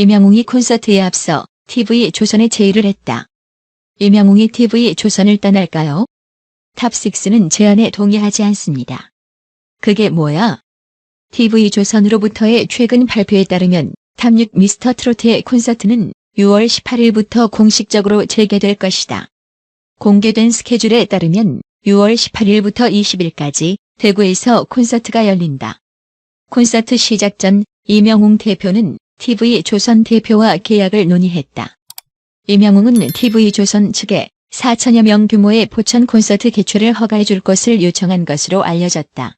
이명웅이 콘서트에 앞서 TV 조선에 제의를 했다. 이명웅이 TV 조선을 떠날까요? 탑6는 제안에 동의하지 않습니다. 그게 뭐야? TV 조선으로부터의 최근 발표에 따르면 탑6 미스터 트로트의 콘서트는 6월 18일부터 공식적으로 재개될 것이다. 공개된 스케줄에 따르면 6월 18일부터 20일까지 대구에서 콘서트가 열린다. 콘서트 시작 전 이명웅 대표는 TV 조선 대표와 계약을 논의했다. 이명웅은 TV 조선 측에 4천여 명 규모의 포천 콘서트 개최를 허가해 줄 것을 요청한 것으로 알려졌다.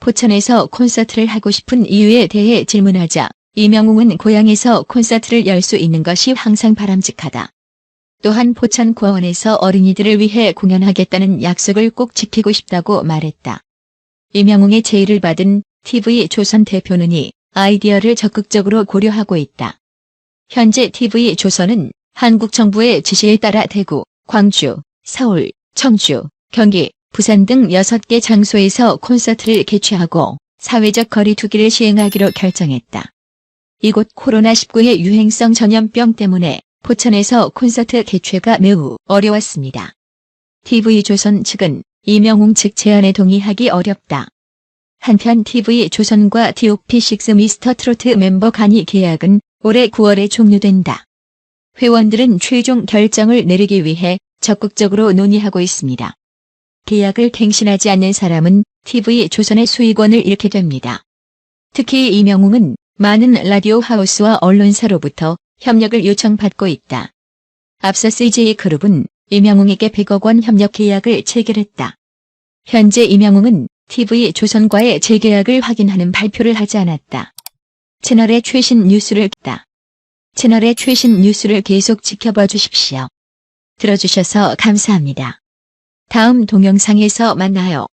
포천에서 콘서트를 하고 싶은 이유에 대해 질문하자 이명웅은 고향에서 콘서트를 열 수 있는 것이 항상 바람직하다. 또한 포천 고원에서 어린이들을 위해 공연하겠다는 약속을 꼭 지키고 싶다고 말했다. 이명웅의 제의를 받은 TV 조선 대표는 이 아이디어를 적극적으로 고려하고 있다. 현재 TV 조선은 한국 정부의 지시에 따라 대구, 광주, 서울, 청주, 경기, 부산 등 6개 장소에서 콘서트를 개최하고 사회적 거리 두기를 시행하기로 결정했다. 이곳 코로나19의 유행성 전염병 때문에 포천에서 콘서트 개최가 매우 어려웠습니다. TV조선 측은 이명웅 측 제안에 동의하기 어렵다. 한편 TV조선과 DOP6 미스터 트로트 멤버 간이 계약은 올해 9월에 종료된다. 회원들은 최종 결정을 내리기 위해 적극적으로 논의하고 있습니다. 계약을 갱신하지 않는 사람은 TV조선의 수익원을 잃게 됩니다. 특히 이명웅은 많은 라디오 하우스와 언론사로부터 협력을 요청받고 있다. 앞서 CJ 그룹은 이명웅에게 100억 원 협력 계약을 체결했다. 현재 이명웅은 TV 조선과의 재계약을 확인하는 발표를 하지 않았다. 채널의 최신 뉴스를 듣다. 채널의 최신 뉴스를 계속 지켜봐 주십시오. 들어주셔서 감사합니다. 다음 동영상에서 만나요.